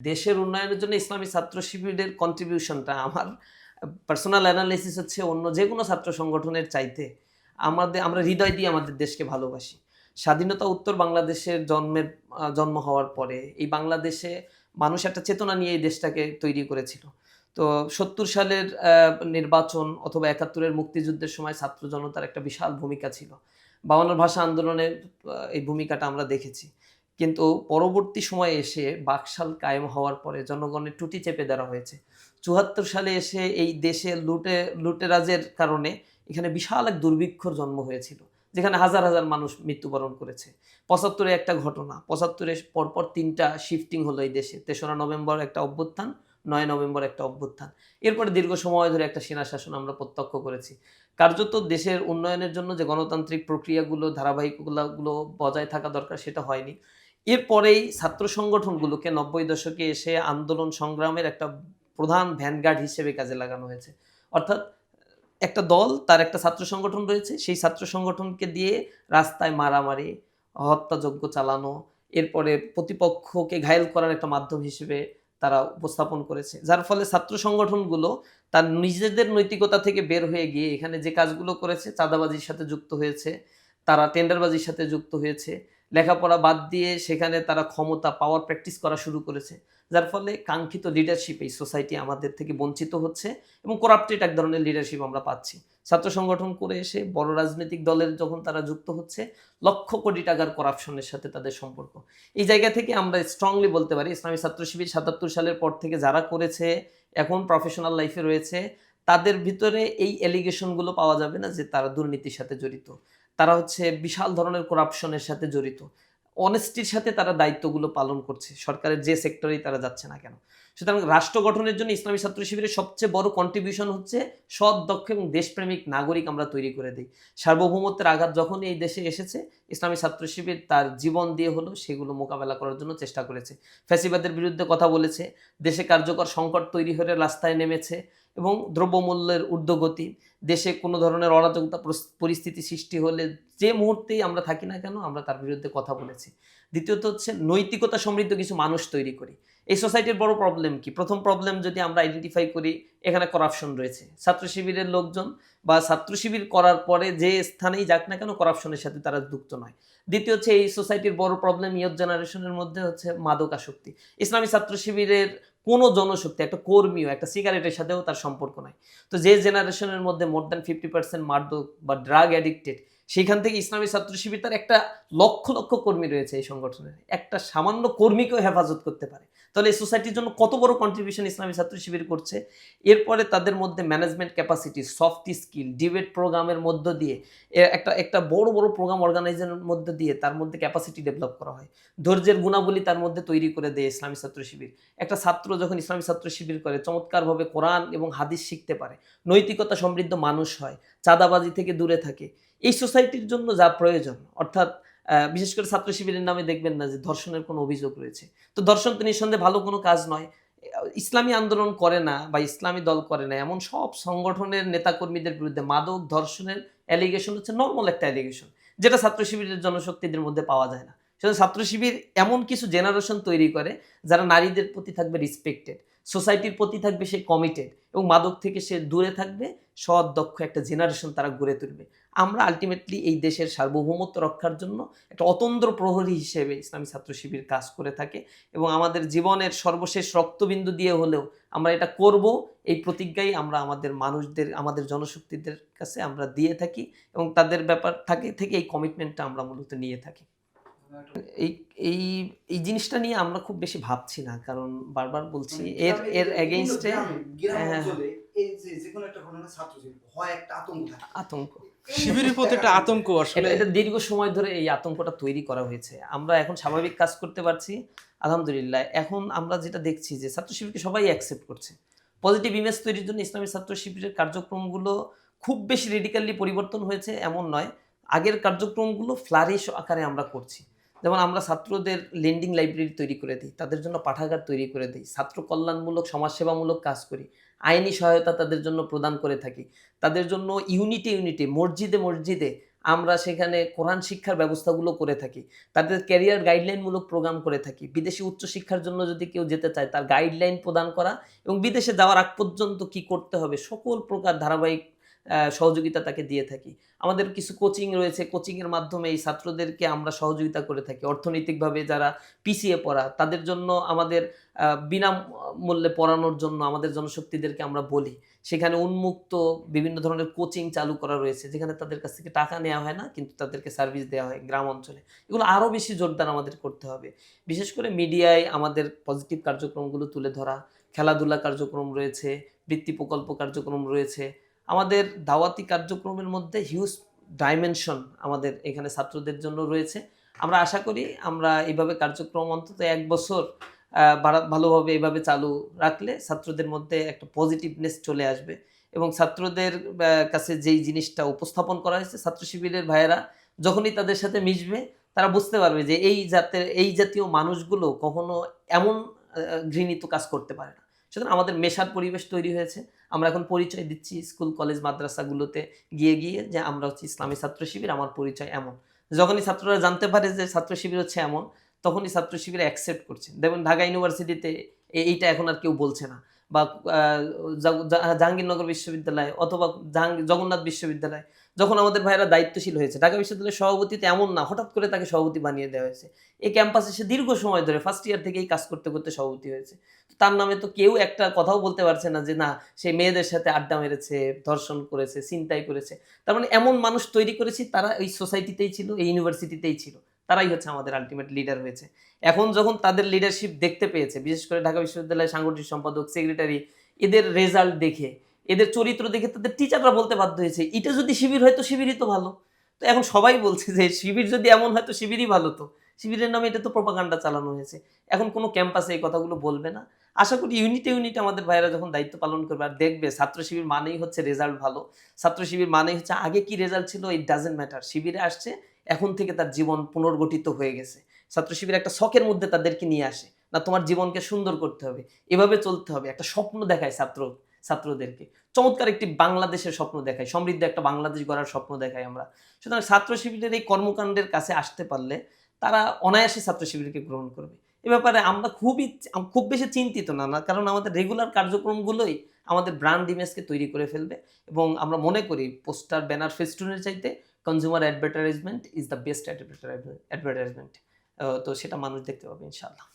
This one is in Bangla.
দেশের উন্নয়নের জন্য ইসলামী ছাত্র শিবিরের কন্ট্রিবিউশনটা আমার পার্সোনাল অ্যানালাইসিস হচ্ছে অন্য যে কোনো ছাত্র সংগঠনের চাইতে আমাদের, আমরা হৃদয় দিয়ে আমাদের দেশকে ভালোবাসি। স্বাধীনতা উত্তর বাংলাদেশের জন্মের জন্ম হওয়ার পরে এই বাংলাদেশে মানুষ একটা চেতনা নিয়ে এই দেশটাকে তৈরি করেছিল। তো সত্তর সালের নির্বাচন অথবা একাত্তরের মুক্তিযুদ্ধের সময় ছাত্র জনতার একটা বিশাল ভূমিকা ছিল। বাংলার ভাষা আন্দোলনের এই ভূমিকাটা আমরা দেখেছি। কিন্তু পরবর্তী সময়ে এসে বাকশাল কায়েম হওয়ার পরে জনগণের টুটি চেপে দেওয়া হয়েছে। চুয়াত্তর সালে এসে এই দেশে লুটে, লুটেরাজের কারণে এখানে বিশাল এক দুর্ভিক্ষর জন্ম হয়েছিল, যেখানে হাজার হাজার মানুষ মৃত্যুবরণ করেছে। পঁচাত্তরে একটা ঘটনা পঁচাত্তরে পরপর তিনটা শিফটিং হলো এই দেশে। তেসরা নভেম্বর একটা অভ্যুত্থান, নয় নভেম্বর একটা অভ্যুত্থান। এরপরে দীর্ঘ সময় ধরে একটা সেনা শাসন আমরা প্রত্যক্ষ করেছি। কার্যত দেশের উন্নয়নের জন্য যে গণতান্ত্রিক প্রক্রিয়াগুলো, ধারাবাহিকগুলো বজায় থাকা দরকার সেটা হয়নি। এরপরেই ছাত্র সংগঠনগুলোকে নব্বই দশকে এসে আন্দোলন সংগ্রামের একটা প্রধান ভ্যানগার্ড হিসেবে কাজে লাগানো হয়েছে। অর্থাৎ একটা দল, তার একটা ছাত্র সংগঠন রয়েছে। সেই ছাত্র সংগঠনকে দিয়ে রাস্তায় মারামারি, হত্যাযজ্ঞ চালানো, এরপরে প্রতিপক্ষকে ঘায়েল করার একটা মাধ্যম হিসেবে তারা উপস্থাপন করেছে। যার ফলে ছাত্র সংগঠনগুলো তার নিজেদের নৈতিকতা থেকে বের হয়ে গিয়ে এখানে যে কাজগুলো করেছে, চাঁদাবাজির সাথে যুক্ত হয়েছে, তারা টেন্ডারবাজির সাথে যুক্ত হয়েছে লেখাপড়া বাদ দিয়ে সেখানে তারা ক্ষমতা পাওয়ার প্র্যাকটিস করা শুরু করেছে। যার ফলে কাঙ্ক্ষিত লিডারশিপ এই সোসাইটি আমাদের থেকে বঞ্চিত হচ্ছে এবং করাপ্টেড এক ধরনের লিডারশিপ আমরা পাচ্ছি। ছাত্র সংগঠন করে এসে বড় রাজনৈতিক দলের যখন তারা যুক্ত হচ্ছে, লক্ষ কোটি টাকার করাপশনের সাথে তাদের সম্পর্ক। এই জায়গা থেকে আমরা স্ট্রংলি বলতে পারি, ইসলামী ছাত্র শিবির সাতাত্তর সালের পর থেকে যারা করেছে, এখন প্রফেশনাল লাইফে রয়েছে, তাদের ভিতরে এই এলিগেশনগুলো পাওয়া যাবে না যে তারা দুর্নীতির সাথে জড়িত। তারা হচ্ছে বিশাল ধরনের করাপশনের সাথে জড়িত। অনেস্টির সাথে তারা দায়িত্বগুলো পালন করছে। সরকারের যে সেক্টরেই তারা যাচ্ছে না কেন? সুতরাং রাষ্ট্র গঠনের জন্য ইসলামী ছাত্র শিবিরের সবচেয়ে বড় কন্ট্রিবিউশন হচ্ছে সৎ, দক্ষ এবং দেশপ্রেমিক নাগরিক আমরা তৈরি করে দিই। সার্বভৌমত্বের আঘাত যখন এই দেশে এসেছে, ইসলামী ছাত্র শিবির তার জীবন দিয়ে হলো সেগুলো মোকাবেলা করার জন্য চেষ্টা করেছে। ফ্যাসিবাদের বিরুদ্ধে কথা বলেছে। দেশে কার্যকর সংকট তৈরি হয়ে রাস্তায় নেমেছে। এবং দ্রব্যমূল্যের ঊর্ধ্বগতি, দেশে কোনো ধরনের অরাজকতা পরিস্থিতি সৃষ্টি হলে যে মুহূর্তেই আমরা থাকি না কেন, আমরা তার বিরুদ্ধে কথা বলেছি। দ্বিতীয়ত হচ্ছে নৈতিকতা সমৃদ্ধ কিছু মানুষ তৈরি করি। এই সোসাইটির বড় প্রবলেম কি? প্রথম প্রবলেম যদি আমরা আইডেন্টিফাই করি, এখানে করাপশন রয়েছে। ছাত্র শিবিরের লোকজন বা ছাত্র শিবির করার পরে যে স্থানেই যাক না কেন করাপশনের সাথে তারা যুক্ত নয়। দ্বিতীয় হচ্ছে এই সোসাইটির বড় প্রবলেম ইয়ত জেনারেশনের মধ্যে হচ্ছে মাদক আসক্তি ইসলামী ছাত্র শিবিরের কোনো জনশক্তি, একটা কর্মীও, একটা সিগারেটের সাথেও তার সম্পর্ক নাই। তো যে জেনারেশনের মধ্যে মোর দ্যান ফিফটি পার্সেন্ট মাদক বা ড্রাগ অ্যাডিক্টেড সেখান থেকে ইসলামী ছাত্র শিবির তার একটা লক্ষ লক্ষ কর্মী রয়েছে এই সংগঠনের একটা সামান্য কর্মীকেও হেফাজত করতে পারে। তাহলে এই সোসাইটির জন্য কত বড় কন্ট্রিবিউশন ইসলামী ছাত্র শিবির করছে? এরপরে তাদের মধ্যে management capacity soft skill debate প্রোগ্রামের মধ্য দিয়ে একটা একটা বড় বড় প্রোগ্রাম অর্গানাইজের মধ্যে দিয়ে তার মধ্যে ক্যাপাসিটি ডেভেলপ করা হয়। ধৈর্যের গুণাবলী তার মধ্যে তৈরি করে দেয় ইসলামী ছাত্র শিবির। একটা ছাত্র যখন ইসলামী ছাত্র শিবির করে, চমৎকারভাবে কোরআন এবং হাদিস শিখতে পারে। নৈতিকতা সমৃদ্ধ মানুষ হয়, চাঁদাবাজি থেকে দূরে থাকে। এই সোসাইটির জন্য যা প্রয়োজন, অর্থাৎ বিশেষ করে ছাত্র শিবিরের নামে দেখবেন না যে ধর্ষণের কোনো অভিযোগ রয়েছে। তো ধর্ষণ তো নিঃসন্দেহে ভালো কোনো কাজ নয়। ইসলামী আন্দোলন করে না বা ইসলামী দল করে না, এমন সব সংগঠনের নেতাকর্মীদের বিরুদ্ধে মাদক ধর্ষণের অ্যালিগেশন হচ্ছে নর্মাল একটা অ্যালিগেশন যেটা ছাত্র শিবিরের জনশক্তিদের মধ্যে পাওয়া যায় না। সেটা ছাত্র শিবির এমন কিছু জেনারেশন তৈরি করে যারা নারীদের প্রতি থাকবে রিসপেক্টেড সোসাইটির প্রতি থাকবে সে কমিটেড এবং মাদক থেকে সে দূরে থাকবে সৎ দক্ষ একটা জেনারেশন তারা গড়ে তুলবে। আমরা আলটিমেটলি এই দেশের সার্বভৌমত্ব রক্ষার জন্য একটা অতন্দ্র প্রহরী হিসেবে ইসলামী ছাত্র শিবির কাজ করে থাকে এবং আমাদের জীবনের সর্বশেষ রক্তবিন্দু দিয়ে হলেও আমরা এটা করব, এই প্রতিজ্ঞাই আমরা আমাদের মানুষদের, আমাদের জনশক্তিদের কাছে আমরা দিয়ে থাকি এবং তাদের ব্যাপার থাকে, থেকে এই কমিটমেন্টটা আমরা মূলত নিয়ে থাকি। এই এই এই জিনিসটা নিয়ে আমরা খুব বেশি ভাবছি না কারণ বারবার বলছি মানে এর এর এগেইনস্টে হ্যাঁ। হয় আতঙ্ক শিবিরের প্রতি একটা আতঙ্ক আসলে। এটা দীর্ঘ সময় ধরে এই আতঙ্কটা তৈরি করা হয়েছে। আমরা এখন স্বাভাবিক কাজ করতে পারছি আলহামদুলিল্লাহ। এখন আমরা যেটা দেখছি যে ছাত্র শিবিরকে সবাই অ্যাকসেপ্ট করছে। পজিটিভ ইমেজ তৈরির জন্য ইসলামী ছাত্র শিবিরের কার্যক্রমগুলো খুব বেশি রেডিক্যালি পরিবর্তন হয়েছে এমন নয়। আগের কার্যক্রমগুলো ফ্লারিশ আকারে আমরা করছি। যেমন আমরা ছাত্রদের লেন্ডিং লাইব্রেরি তৈরি করে দিই, তাদের জন্য পাঠাগার তৈরি করে দিই, ছাত্র কল্যাণমূলক সমাজসেবামূলক কাজ করি, আইনি সহায়তা তাদের জন্য প্রদান করে থাকি, তাদের জন্য ইউনিটে ইউনিটে মসজিদে মসজিদে আমরা সেখানে কোরআন শিক্ষার ব্যবস্থাগুলো করে থাকি, তাদের ক্যারিয়ার গাইডলাইনমূলক প্রোগ্রাম করে থাকি, বিদেশি উচ্চশিক্ষার জন্য যদি কেউ যেতে চায় তার গাইডলাইন প্রদান করা এবং বিদেশে যাওয়ার আগ পর্যন্ত কি করতে হবে, সকল প্রকার ধারাবাহিক সহযোগিতা তাকে দিয়ে থাকি। আমাদের কিছু কোচিং রয়েছে। কোচিংয়ের মাধ্যমে এই ছাত্রদেরকে আমরা সহযোগিতা করে থাকি। অর্থনৈতিকভাবে যারা পিছিয়ে পড়া, তাদের জন্য আমাদের বিনামূল্যে পড়ানোর জন্য আমাদের জনশক্তিদেরকে আমরা বলি। সেখানে উন্মুক্ত বিভিন্ন ধরনের কোচিং চালু করা রয়েছে, যেখানে তাদের কাছ থেকে টাকা নেওয়া হয় না, কিন্তু তাদেরকে সার্ভিস দেওয়া হয় গ্রাম অঞ্চলে। এগুলো আরও বেশি জোরদার আমাদের করতে হবে। বিশেষ করে মিডিয়ায় আমাদের পজিটিভ কার্যক্রমগুলো তুলে ধরা, খেলাধুলা কার্যক্রম রয়েছে, বৃত্তি প্রকল্প কার্যক্রম রয়েছে আমাদের দাওয়াতি কার্যক্রমের মধ্যে হিউজ ডাইমেনশন আমাদের এখানে ছাত্রদের জন্য রয়েছে। আমরা আশা করি আমরা এইভাবে কার্যক্রম অন্তত এক বছর ভালোভাবে এইভাবে চালু রাখলে ছাত্রদের মধ্যে একটা পজিটিভনেস চলে আসবে এবং ছাত্রদের কাছে যেই জিনিসটা উপস্থাপন করা হয়েছে, ছাত্র শিবিরের ভাইয়েরা যখনই তাদের সাথে মিশবে, তারা বুঝতে পারবে যে এই জাতের, এই জাতীয় মানুষগুলো কখনো এমন ঘৃণিত কাজ করতে পারে না। সুতরাং আমাদের মেশার পরিবেশ তৈরি হয়েছে। আমরা এখন পরিচয় দিচ্ছি স্কুল, কলেজ, মাদ্রাসাগুলোতে। গিয়ে গিয়ে যে আমরা হচ্ছে ইসলামী ছাত্র শিবির, আমার পরিচয় এমন। যখনই ছাত্ররা জানতে পারে যে ছাত্র শিবির হচ্ছে এমন, তখনই ছাত্র শিবির অ্যাকসেপ্ট করছে। দেখবেন ঢাকা ইউনিভার্সিটিতে এইটা এখন আর কেউ বলছে না। বা জাহাঙ্গীরনগর বিশ্ববিদ্যালয় অথবা জগন্নাথ বিশ্ববিদ্যালয়, যখন আমাদের ভাইয়েরা দায়িত্বশীল হয়েছে, ঢাকা বিশ্ববিদ্যালয়ের সভাপতি তো এমন না, হঠাৎ করে তাকে সভাপতি বানিয়ে দেওয়া হয়েছে। এই ক্যাম্পাসে সে দীর্ঘ সময় ধরে ফার্স্ট ইয়ার থেকেই কাজ করতে করতে সভাপতি হয়েছে। তার নামে তো কেউ একটা কথাও বলতে পারছে না যে, না, সে মেয়েদের সাথে আড্ডা মেরেছে, ধর্ষণ করেছে চিন্তাই করেছে। তার মানে এমন মানুষ তৈরি করেছি, তারা এই সোসাইটিতেই ছিল, এই ইউনিভার্সিটিতেই ছিল। তারাই হচ্ছে আমাদের আলটিমেট লিডার হয়েছে। এখন যখন তাদের লিডারশিপ দেখতে পেয়েছে, বিশেষ করে ঢাকা বিশ্ববিদ্যালয়ের সাংগঠনিক সম্পাদক সেক্রেটারি এদের রেজাল্ট দেখে, এদের চরিত্র দেখে তাদের টিচাররা বলতে বাধ্য হয়েছে, এটা যদি শিবির হয় তো শিবিরই তো ভালো। তো এখন সবাই বলছে যে, শিবির যদি এমন হয় তো শিবিরই ভালো তো। শিবিরের নামে এটা তো প্রপাগান্ডা চালানো হয়েছে। এখন কোনো ক্যাম্পাসে এই কথাগুলো বলবে না। আশা করি ইউনিটে ইউনিটে আমাদের ভাইয়েরা যখন দায়িত্ব পালন করবে আর দেখবে, ছাত্র শিবির মানেই হচ্ছে রেজাল্ট ভালো। ছাত্র শিবির মানেই হচ্ছে আগে কি রেজাল্ট ছিল ইট ডাজেন্ট ম্যাটার শিবিরে আসছে, এখন থেকে তার জীবন পুনর্গঠিত হয়ে গেছে। ছাত্র শিবির একটা শখের মধ্যে তাদেরকে নিয়ে আসে। না, তোমার জীবনকে সুন্দর করতে হবে। এভাবে চলতে হবে। একটা স্বপ্ন দেখায় ছাত্র, ছাত্রদেরকে। চমৎকার একটি বাংলাদেশের স্বপ্ন দেখায়। সমৃদ্ধ একটা বাংলাদেশ গড়ার স্বপ্ন দেখায় আমরা। সুতরাং ছাত্র শিবিরের এই কর্মকাণ্ডের কাছে আসতে পারলে তারা অনায়াসে ছাত্র শিবিরকে গ্রহণ করবে। এ ব্যাপারে আমরা খুবই খুব বেশি চিন্তিত না না, কারণ আমাদের রেগুলার কার্যক্রমগুলোই আমাদের ব্র্যান্ড ইমেজকে তৈরি করে ফেলবে এবং আমরা মনে করি পোস্টার ব্যানার ফেস্টুনের চাইতে consumer advertisement is the best advertisement তো সেটা মানুষ দেখতে পাবে, ইনশাআল্লাহ।